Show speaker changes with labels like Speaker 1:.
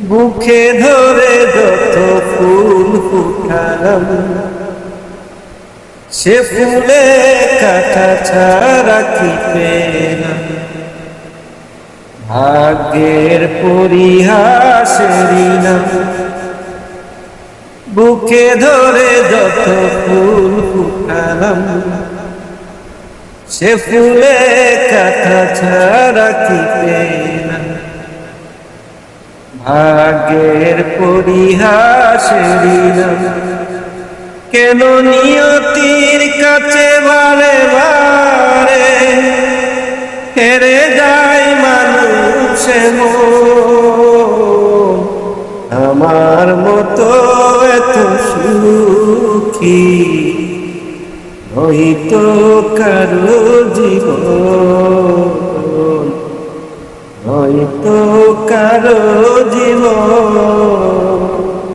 Speaker 1: বুকে ধরে যত ফুল ফুটালাম, সে ফুলে কাটা ছাড়া কি পেলাম? ভাগ্যের পরিহাসেরই নাম বুকে ধরে যত ফুল ফুটালাম, সে ফুলে কাটা ছাড়া কি পেলাম? ভাগ্যের পরিহাসেরই নাম কেন নিয়তির কাছে বারে বারে হেরে যায় মানুষ মন। আমার মতো এত সুখী হইতো কারও জীবন হয়তো কারও জীবন